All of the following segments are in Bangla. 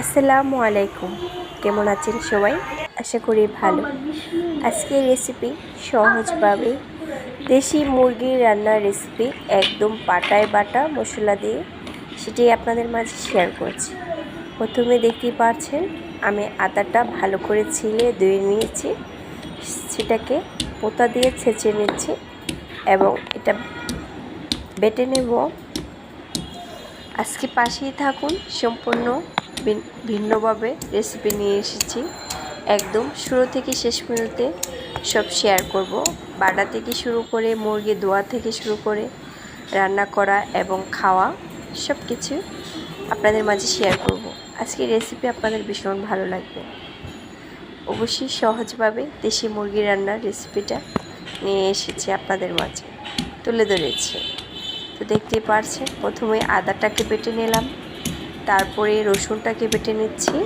আসসালামু আলাইকুম। কেমন আছেন সবাই? আশা করি ভালো। আজকের রেসিপি সহজভাবে দেশি মুরগির রান্নার রেসিপি একদম পাটায় বাটা মশলা দিয়ে, সেটাই আপনাদের মাঝে শেয়ার করছি। প্রথমে দেখতেই পাচ্ছেন আমি আদাটা ভালো করে ছিলে ধুয়ে নিয়েছি সেটাকে পোতা দিয়ে ছেঁচে নিচ্ছি এবং এটা বেটে নেব। আজকে পাশেই থাকুন, সম্পূর্ণ ভিন্নভাবে রেসিপি নিয়ে এসেছি। একদম শুরু থেকে শেষ পর্যন্ত সব শেয়ার করব। বাটা থেকে শুরু করে মুরগি দোয়া থেকে শুরু করে, রান্না করা এবং খাওয়া সব কিছু আপনাদের মাঝে শেয়ার করব। আজকের রেসিপি আপনাদের ভীষণ ভালো লাগবে। অবশ্যই সহজভাবে দেশি মুরগি রান্নার রেসিপিটা নিয়ে এসেছি আপনাদের মাঝে। তুলে ধরেছি। তো দেখতেই পারছেন, প্রথমে আদাটাকে বেটে নিলাম। তারপরে রসুনটাকে বেটে নিচ্ছি।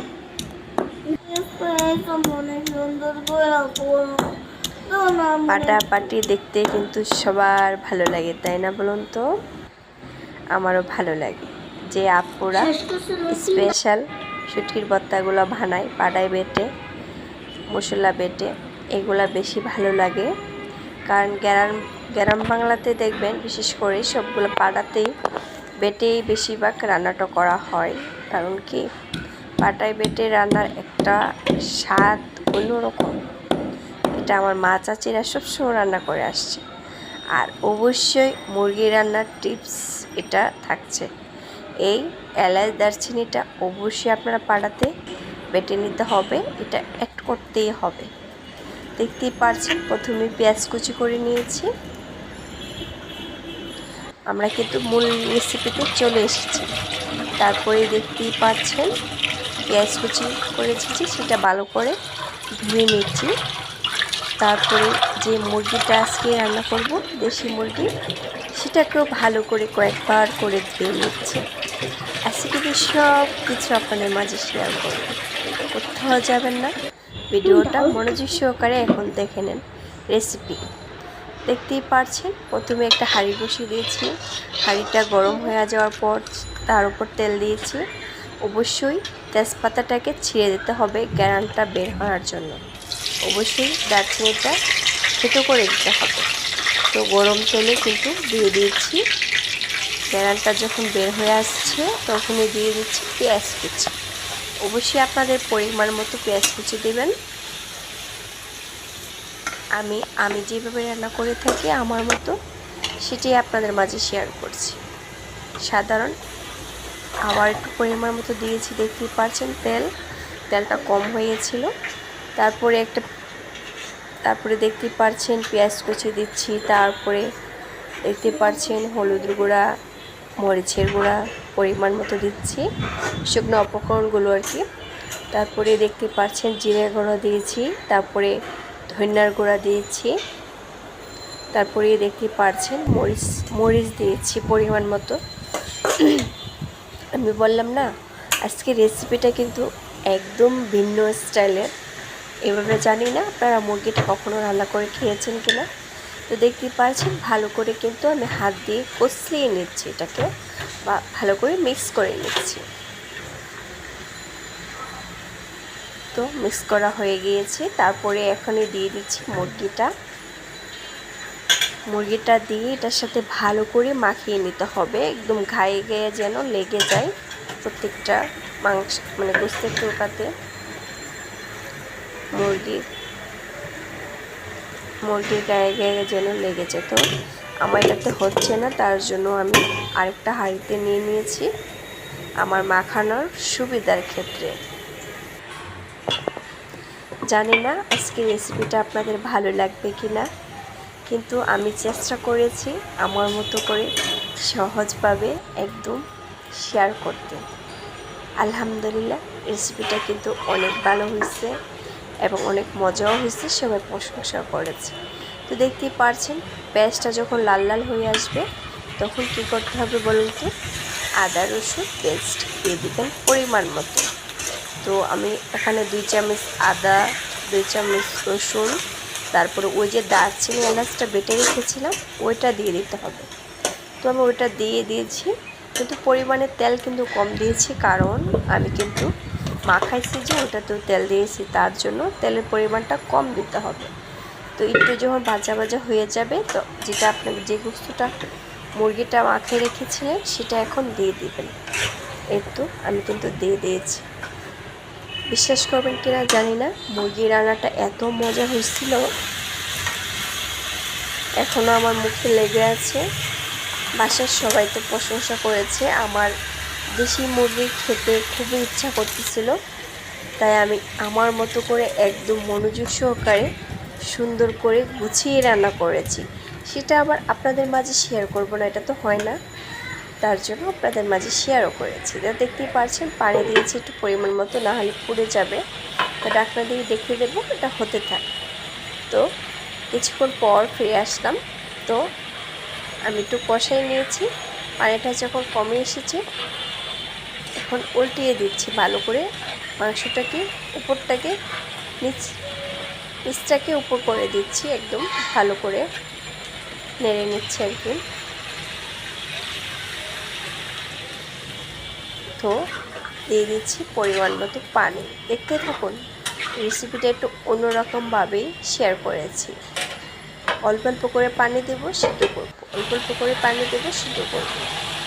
পাটা পাটি দেখতে কিন্তু সবার ভালো লাগে, তাই না বলুন তো? আমারও ভালো লাগে যে আপুরা স্পেশাল শুটকির বত্তাগুলো বানায়, পাটায় বেটে, মশলা বেটে, এগুলা বেশি ভালো লাগে। কারণ গ্রাম গ্রাম বাংলাতে দেখবেন, বিশেষ করে সবগুলো পাড়াতেই বেটেই বেশিরভাগ রান্নাটা করা হয়। কারণ কি? পাটায় বেটে রান্নার একটা স্বাদ অন্যরকম। এটা আমার মা চাচিরা সবসময় রান্না করে আসছে। আর অবশ্যই মুরগি রান্নার টিপস এটা থাকছে। এই এলাচ দারচিনিটা অবশ্যই আপনারা পাড়াতে বেটে নিতে হবে। এটা অ্যাড করতেই হবে। দেখতেই পারছেন, প্রথমে পেঁয়াজ কুচি করে নিয়েছি। আমরা কিন্তু মূল রেসিপিতে চলে এসেছি। তারপরে দেখতেই পাচ্ছেন, পেঁয়াজ কুচি করেছি যে সেটা ভালো করে ধুয়ে নিচ্ছি। তারপরে যে মুরগিটা আজকে রান্না করব, দেশি মুরগি, সেটাকেও ভালো করে কয়েকবার করে ধুয়ে নিচ্ছে। আজকে কিন্তু সব কিছু আপনাদের মাঝে শেয়ার করব। কোথাও যাবেন না। ভিডিওটা মনোযোগ সহকারে এখন দেখে নেন রেসিপি দেখতেই পারছেন। প্রথমে একটা হাঁড়ি বসিয়ে দিয়েছি। হাঁড়িটা গরম হয়ে যাওয়ার পর তার উপর তেল দিয়েছি। অবশ্যই তেজপাতাটাকে ছিঁড়ে দিতে হবে গ্যারানটা বের হওয়ার জন্য। অবশ্যই দারচিনিটা থেতো করে দিতে হবে। তো গরম তেলে কিন্তু দিয়ে দিয়েছি। গ্যারানটা যখন বের হয়ে আসছে তখনই দিয়ে দিচ্ছি পেঁয়াজ কুচি। অবশ্যই আপনাদের পরিমাণ মতো পেঁয়াজ কুচি দেবেন। আমি আমি যেভাবে রান্না করে থাকি আমার মতো সেটি আপনাদের মাঝে শেয়ার করছি। সাধারণ, আবার একটু পরিমাণ মতো দিয়েছি, দেখতেই পারছেন তেল। তেলটা কম হয়েছিল। তারপরে একটা, তারপরে দেখতে পারছেন পেঁয়াজ কুচি দিচ্ছি, তারপরে দেখতে পারছেন হলুদ গুঁড়া, মরিচের গুঁড়া পরিমাণ মতো দিচ্ছি, শুকনো উপকরণগুলো আর কি। তারপরে দেখতে পাচ্ছেন জিরে গুঁড়ো দিয়েছি, তারপরে ধনিয়ার গুঁড়া দিয়েছি। তারপরে দেখতে পারছেন, মরিচ মরিচ দিয়েছি পরিমাণ মতো। আমি বললাম, না, আজকে রেসিপিটা কিন্তু একদম ভিন্ন স্টাইলের। এভাবে জানি না আপনারা মুরগিটা কখনো রান্না করে খেয়েছেন কিনা। তো দেখতেই পারছেন, ভালো করে কিন্তু আমি হাত দিয়ে কষলিয়ে নিচ্ছি এটাকে বা ভালো করে মিক্স করে নিচ্ছি। তো মিক্স করা হয়ে গিয়েছে। তারপরে এখনই দিয়ে দিচ্ছি মুরগিটা। মুরগিটা দিয়ে এটার সাথে ভালো করে মাখিয়ে নিতে হবে। একদম ঘায়ে গায়ে যেন লেগে যায় প্রত্যেকটা মাংস মানে গোস্তের চৌকাতে মুরগির মুরগির গায়ে গায়ে যেন লেগেছে তো আমার এটাতে হচ্ছে না, তার জন্য আমি আরেকটা হাঁড়িতে নিয়ে নিয়েছি। আমার মাখানোর সুবিধার ক্ষেত্রে। জানি না আজকে রেসিপিটা আপনাদের ভালো লাগবে কি না কিন্তু আমি চেষ্টা করেছি আমার মতো করে সহজভাবে একদম শেয়ার করতে। আলহামদুলিল্লাহ রেসিপিটা কিন্তু অনেক ভালো হয়েছে এবং অনেক মজাও হয়েছে, সবাই প্রশংসা করেছে। তো দেখতেই পারছেন, পেঁয়াজটা যখন লাল লাল হয়ে আসবে, তখন কী করতে হবে বলুন তো? আদা, রসুন পেস্ট দিয়ে দেবেন পরিমাণ মতো। তো আমি এখানে দুই চামচ আদা, দুই চামচ রসুন, তারপরে ওই যে দারচিনি এলাচটা বেটে রেখেছিলাম, ওইটা দিয়ে দিতে হবে। তো আমি ওইটা দিয়ে দিয়েছি, কিন্তু পরিমাণে তেল কিন্তু কম দিয়েছি, কারণ আমি কিন্তু মাখাইছি যে ওটাতেও তেল দিয়েছি, তার জন্য তেলের পরিমাণটা কম দিতে হবে। তো একটু যখন ভাজা ভাজা হয়ে যাবে, তো যেটা আপনি যে বস্তুটা মুরগিটা মাখিয়ে রেখেছিলেন, সেটা এখন দিয়ে দিবেন। এই তো আমি কিন্তু দিয়ে দিয়েছি। বিশ্বাস করবেন কিনা জানি না। মুরগির রান্নাটা এত মজা হয়েছিল। এখনও আমার মুখে লেগে আছে। বাসার সবাই তো প্রশংসা করেছে। আমার দেশি মুরগি খেতে খুবই ইচ্ছা করতেছিল। তাই আমি আমার মতো করে একদম মনোযোগ সহকারে সুন্দর করে গুছিয়ে রান্না করেছি। সেটা আবার আপনাদের মাঝে শেয়ার করব না, এটা তো হয় না। তার জন্য আপনাদের মাঝে শেয়ারও করেছি। যা দেখতেই পারছেন পানি দিয়েছি একটু পরিমাণ মতো, না হলে পুড়ে যাবে। তা ডাকনা দেখিয়ে দেবো, এটা হতে থাকে। তো কিছুক্ষণ পর ফিরে আসলাম। তো আমি একটু কষাই নিয়েছি, পানিটা যখন কমে এসেছে, এখন উল্টিয়ে দিচ্ছি ভালো করে মাংসটাকে, উপরটাকে, নিচ, নিচটাকে উপর করে দিচ্ছি একদম ভালো করে, নেড়ে নিচ্ছি আর কি দিয়ে দিচ্ছি পরিমাণ মতো পানি। দেখতে থাকুন রেসিপিটা একটু অন্যরকমভাবেই শেয়ার করেছি। অল্প অল্প করে পানি দেবো, সিদ্ধ করব। অল্প অল্প করে পানি দেবো, সিদ্ধ করব।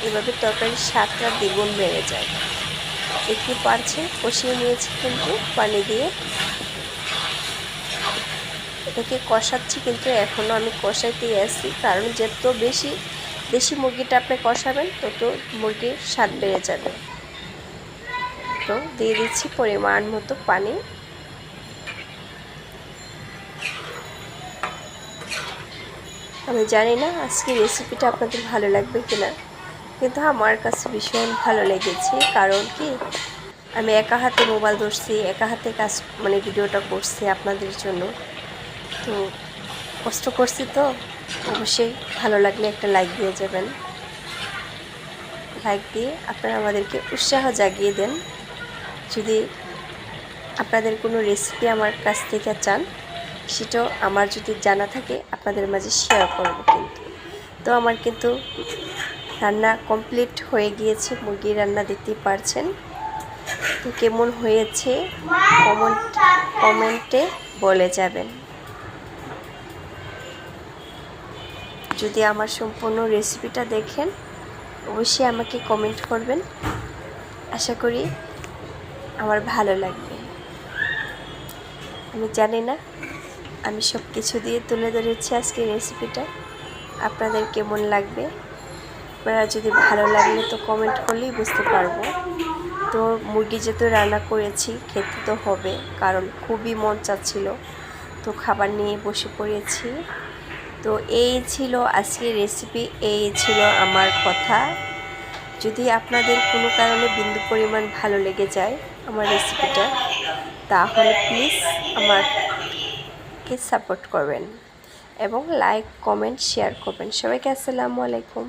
এভাবে তরকারির স্বাদটা দ্বিগুণ বেড়ে যায়। দেখতে পারছেন কষিয়ে নিয়েছি কিন্তু পানি দিয়ে। এটাকে কষাচ্ছি কিন্তু এখনও আমি কষাইতেই আসছি, কারণ যত বেশি, দেশি মুরগিটা আপনি কষাবেন, তত মুরগির স্বাদ বেড়ে যাবে। তো দিয়ে দিচ্ছি পরিমাণ মতো পানি। আমি জানি না আজকে রেসিপিটা আপনাদের ভালো লাগবে কিনা, কিন্তু আমার কাছে ভীষণ ভালো লেগেছে। কারণ কি, আমি একা হাতে মোবাইল ধরছি, একা হাতে কাজ মানে ভিডিওটা করছি আপনাদের জন্য। তো কষ্ট করছি তো, অবশ্যই ভালো লাগলে একটা লাইক দিয়ে যাবেন। লাইক দিয়ে আপনারা আমাদেরকে উৎসাহ জাগিয়ে দেন। যদি আপনাদের কোনো রেসিপি আমার কাছ থেকে চান, সেটাও আমার যদি জানা থাকে, আপনাদের মাঝে শেয়ার করব কিন্তু। তো আমার কিন্তু রান্না কমপ্লিট হয়ে গিয়েছে, মুরগির রান্না দেখতেই পারছেন। তো কেমন হয়েছে কমেন্ট কমেন্টে বলে যাবেন। যদি আমার সম্পূর্ণ রেসিপিটা দেখেন, অবশ্যই আমাকে কমেন্ট করবেন। আশা করি আমার ভালো লাগবে। আমি জানি না, আমি সব কিছু দিয়ে তুলে ধরেছি আজকে রেসিপিটা আপনাদের কেমন লাগবে? আপনারা যদি ভালো লাগলে তো কমেন্ট করলেই বুঝতে পারব। তো মুরগি যেহেতু রান্না করেছি, খেতে তো হবে, কারণ খুবই মন চাচ্ছিল। তো খাবার নিয়ে বসে পড়েছি। তো এই ছিল আজকের রেসিপি এই ছিল আমার কথা। যদি আপনাদের কোনো কারণে বিন্দু পরিমাণ ভালো লেগে যায় আমার রেসিপিটা তাহলে প্লিজ আমাকে সাপোর্ট করবেন এবং লাইক কমেন্ট শেয়ার করবেন। সবাইকে আসসালামু আলাইকুম।